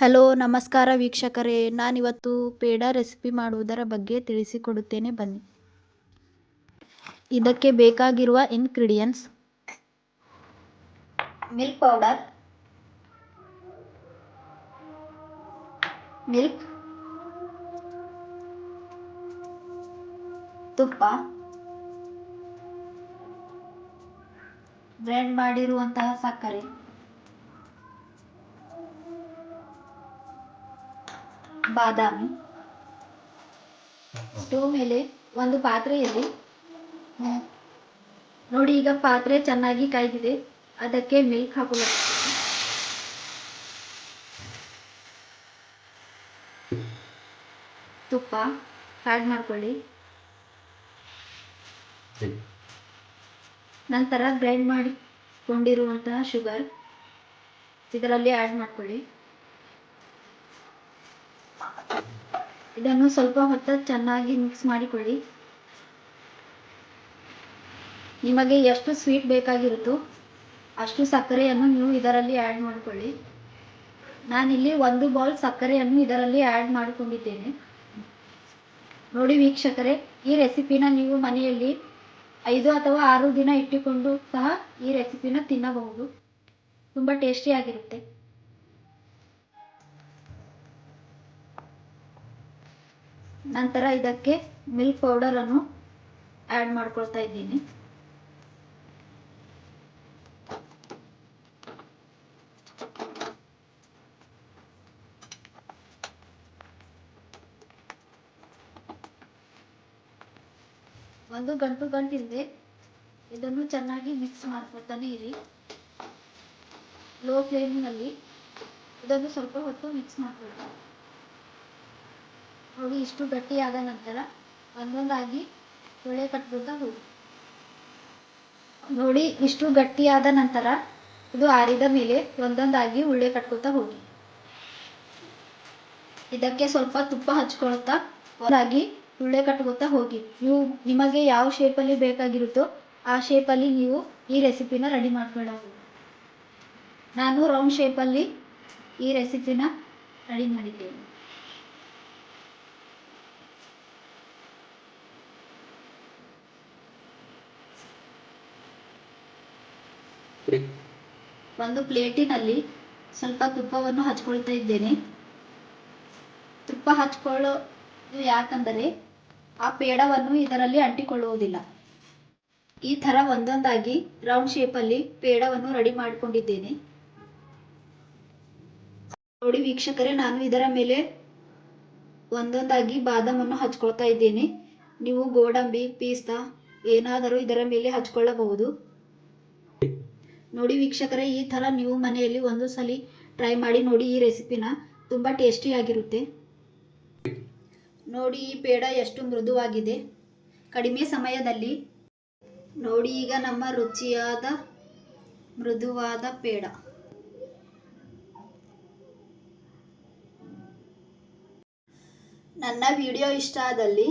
Hello, ನಮಸ್ಕಾರ ವೀಕ್ಷಕರೇ. ನಾನಿವತ್ತು ಪೇಡ ರೆಸಿಪಿ ಮಾಡುವುದರ ಬಗ್ಗೆ ತಿಳಿಸಿಕೊಡುತ್ತೇನೆ. ಬನ್ನಿ. ಇದಕ್ಕೆ ಬೇಕಾಗಿರುವ ಇನ್ಗ್ರೀಡಿಯೆಂಟ್ಸ್ ಮಿಲ್ಕ್ ಪೌಡರ್ ಮಿಲ್ಕ್ ತುಪ್ಪ. ಗ್ರೈಂಡ್ ಮಾಡಿರುವಂತಹ ಸಕ್ಕರೆ. ಬಾದಾಮಿ. ಸ್ಟವ್ ಮೇಲೆ ಒಂದು ಪಾತ್ರೆಯಲ್ಲಿ ನೋಡಿ, ಈಗ ಪಾತ್ರೆ ಚೆನ್ನಾಗಿ ಕಾಯ್ದಿದೆ. ಅದಕ್ಕೆ ಮಿಲ್ಕ್ ಹಾಕೊಳ್ಳಿ ತುಪ್ಪ ಆ್ಯಡ್ ಮಾಡ್ಕೊಳ್ಳಿ. ನಂತರ ಗ್ರೈಂಡ್ ಮಾಡಿಕೊಂಡಿರುವಂತಹ ಶುಗರ್ ಇದರಲ್ಲಿ ಆ್ಯಡ್ ಮಾಡ್ಕೊಳ್ಳಿ. ಇದನ್ನು ಸ್ವಲ್ಪ ಹೊತ್ತು ಚೆನ್ನಾಗಿ ಮಿಕ್ಸ್ ಮಾಡಿಕೊಳ್ಳಿ. ನಿಮಗೆ ಎಷ್ಟು ಸ್ವೀಟ್ ಬೇಕಾಗಿರುತ್ತೋ ಅಷ್ಟು ಸಕ್ಕರೆಯನ್ನು ನೀವು ಇದರಲ್ಲಿ ಆ್ಯಡ್ ಮಾಡಿಕೊಳ್ಳಿ. ನಾನಿಲ್ಲಿ ಒಂದು ಬೌಲ್ ಸಕ್ಕರೆಯನ್ನು ಇದರಲ್ಲಿ ಆ್ಯಡ್ ಮಾಡಿಕೊಂಡಿದ್ದೇನೆ. ನೋಡಿ ವೀಕ್ಷಕರೇ, ಈ ರೆಸಿಪಿನ ನೀವು ಮನೆಯಲ್ಲಿ ಐದು ಅಥವಾ ಆರು ದಿನ ಇಟ್ಟುಕೊಂಡು ಸಹ ಈ ರೆಸಿಪಿನ ತಿನ್ನಬಹುದು. ತುಂಬ ಟೇಸ್ಟಿಯಾಗಿರುತ್ತೆ ನಂತರ ಇದಕ್ಕೆ ಮಿಲ್ಕ್ ಪೌಡರ್ ಅನ್ನು ಆ್ಯಡ್ ಮಾಡ್ಕೊಳ್ತಾ ಇದ್ದೀನಿ. ಒಂದು ಗಂಟು ಗಂಟಿದೆ ಇದನ್ನು ಚೆನ್ನಾಗಿ ಮಿಕ್ಸ್ ಮಾಡ್ಕೊಳ್ತಾನೆ ಇರಿ. ಲೋ ಫ್ಲೇಮ್ನಲ್ಲಿ ಇದನ್ನು ಸ್ವಲ್ಪ ಹೊತ್ತು ಮಿಕ್ಸ್ ಮಾಡ್ಕೊಳ್ಳಿ ನೋಡಿ ಇಷ್ಟು ಗಟ್ಟಿಯಾದ ನಂತರ ಒಂದೊಂದಾಗಿ ಚೂಳೆ ಕಟ್ಕೊಳ್ತಾ ಹೋಗಿ ನೋಡಿ, ಇಷ್ಟು ಗಟ್ಟಿಯಾದ ನಂತರ ಇದು ಆರಿದ ಮೇಲೆ ಒಂದೊಂದಾಗಿ ಉಳ್ಳೆ ಕಟ್ಕೊತಾ ಹೋಗಿ. ಇದಕ್ಕೆ ಸ್ವಲ್ಪ ತುಪ್ಪ ಹಚ್ಕೊಳ್ತಾ ಒಂದಾಗಿ ಉಳ್ಳೆ ಕಟ್ಕೊತಾ ಹೋಗಿ. ನೀವು ನಿಮಗೆ ಯಾವ ಶೇಪಲ್ಲಿ ಬೇಕಾಗಿರುತ್ತೋ ಆ ಶೇಪಲ್ಲಿ ನೀವು ಈ ರೆಸಿಪಿನ ರೆಡಿ ಮಾಡ್ಕೊಳ್ಳಬಹುದು ನಾನು ರೌಂಡ್ ಶೇಪಲ್ಲಿ ಈ ರೆಸಿಪಿನ ರೆಡಿ ಮಾಡಿದ್ದೇನೆ. ಒಂದು ಪ್ಲೇಟಿನಲ್ಲಿ ಸ್ವಲ್ಪ ತುಪ್ಪವನ್ನು ಹಚ್ಕೊಳ್ತಾ ಇದ್ದೇನೆ. ತುಪ್ಪ ಹಚ್ಕೊಳ್ಳೋದು ಯಾಕಂದರೆ ಆ ಪೇಡವನ್ನು ಇದರಲ್ಲಿ ಅಂಟಿಕೊಳ್ಳುವುದಿಲ್ಲ. ಈ ಥರ ಒಂದೊಂದಾಗಿ ರೌಂಡ್ ಶೇಪಲ್ಲಿ ಪೇಡವನ್ನು ರೆಡಿ ಮಾಡಿಕೊಂಡಿದ್ದೇನೆ. ನೋಡಿ ವೀಕ್ಷಕರೇ, ನಾನು ಇದರ ಮೇಲೆ ಒಂದೊಂದಾಗಿ ಬಾದಾಮನ್ನು ಹಚ್ಕೊಳ್ತಾ ಇದ್ದೇನೆ. ನೀವು ಗೋಡಂಬಿ, ಪೀಸ್ತಾ ಏನಾದರೂ ಇದರ ಮೇಲೆ ಹಚ್ಕೊಳ್ಳಬಹುದು. ನೋಡಿ ವೀಕ್ಷಕರೇ, ಈ ಥರ ನೀವು ಮನೆಯಲ್ಲಿ ಒಂದು ಸಲ ಟ್ರೈ ಮಾಡಿ ನೋಡಿ ಈ ರೆಸಿಪಿನ ತುಂಬ ಟೇಸ್ಟಿಯಾಗಿರುತ್ತೆ ನೋಡಿ ಈ ಪೇಡ ಎಷ್ಟು ಮೃದುವಾಗಿದೆ. ಕಡಿಮೆ ಸಮಯದಲ್ಲಿ. ನೋಡಿ ಈಗ ನಮ್ಮ ರುಚಿಯಾದ, ಮೃದುವಾದ ಪೇಡ. ನನ್ನ ವಿಡಿಯೋ ಇಷ್ಟ ಆದಲ್ಲಿ